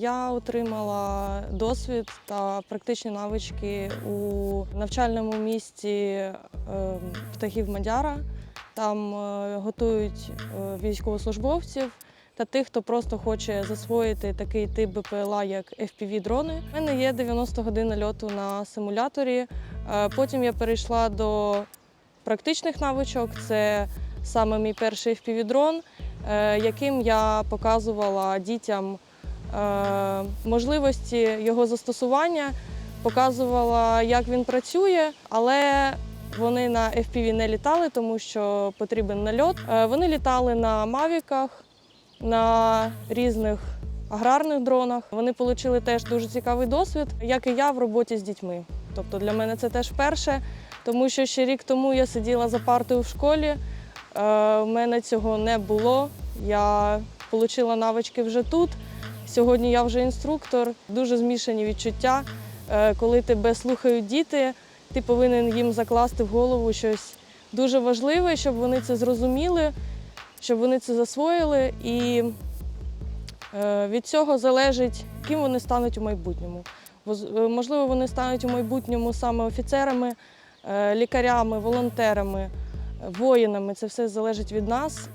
Я отримала досвід та практичні навички у навчальному місті е, птахів Мадяра. Там е, готують е, військовослужбовців та тих, хто просто хоче засвоїти такий тип БПЛА, як FPV-дрони. У мене є 90 годин льоту на симуляторі. Потім я перейшла до практичних навичок. Це саме мій перший FPV-дрон, е, яким я показувала дітям можливості його застосування, показувала, як він працює, але вони на FPV не літали, тому що потрібен нальот. Е, Вони літали на мавіках, на різних аграрних дронах. Вони отримали теж дуже цікавий досвід, як і я в роботі з дітьми. Тобто для мене це теж перше, тому що ще рік тому я сиділа за партою в школі. Е, У мене цього не було. Я отримала навички вже тут. Сьогодні я вже інструктор. Дуже змішані відчуття. Е, Коли тебе слухають діти, ти повинен їм закласти в голову щось дуже важливе, щоб вони це зрозуміли, щоб вони це засвоїли. І е, від цього залежить, ким вони стануть у майбутньому. Е, Можливо, вони стануть у майбутньому саме офіцерами, лікарями, волонтерами, воїнами. Це все залежить від нас.